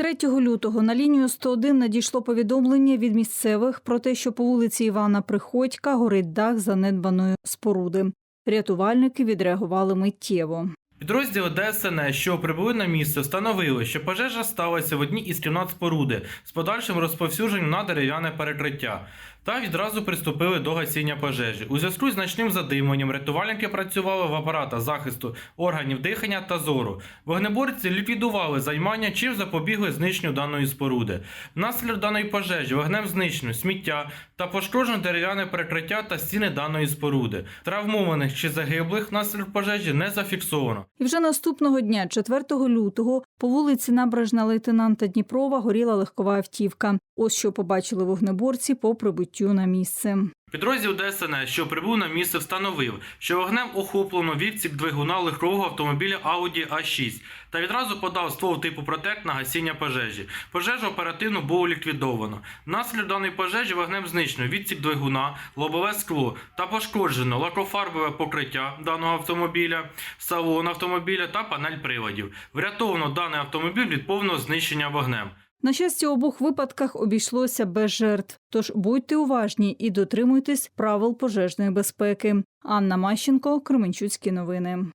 3 лютого на лінію 101 надійшло повідомлення від місцевих про те, що по вулиці Івана Приходька горить дах занедбаної споруди. Рятувальники відреагували миттєво. Підрозділи ДСНС, що прибули на місце, встановили, що пожежа сталася в одній із кімнат споруди з подальшим розповсюдженням на дерев'яне перекриття. Та відразу приступили до гасіння пожежі. У зв'язку з значним задимленням рятувальники працювали в апаратах захисту органів дихання та зору. Вогнеборці ліквідували займання, чим запобігли знищенню даної споруди. Внаслідок даної пожежі вогнем знищено сміття та пошкоджено дерев'яне перекриття та стіни даної споруди. Травмованих чи загиблих внаслідок пожежі не зафіксовано. І вже наступного дня, 4 лютого, по вулиці Набережна лейтенанта Дніпрова горіла легкова автівка. Ось що побачили вогнеборці по прибуттю на місце. Підрозділ ДСНС, що прибув на місце, встановив, що вогнем охоплено відсік двигуна легкового автомобіля Audi A6 та відразу подав ствол типу протект на гасіння пожежі. Пожежу оперативно було ліквідовано. Внаслідок даної пожежі вогнем знищено відсік двигуна, лобове скло та пошкоджено лакофарбове покриття даного автомобіля, салон автомобіля та панель приладів. Врятовано даний автомобіль від повного знищення вогнем. На щастя, у обох випадках обійшлося без жертв. Тож будьте уважні і дотримуйтесь правил пожежної безпеки. Анна Мащенко, Кременчуцькі новини.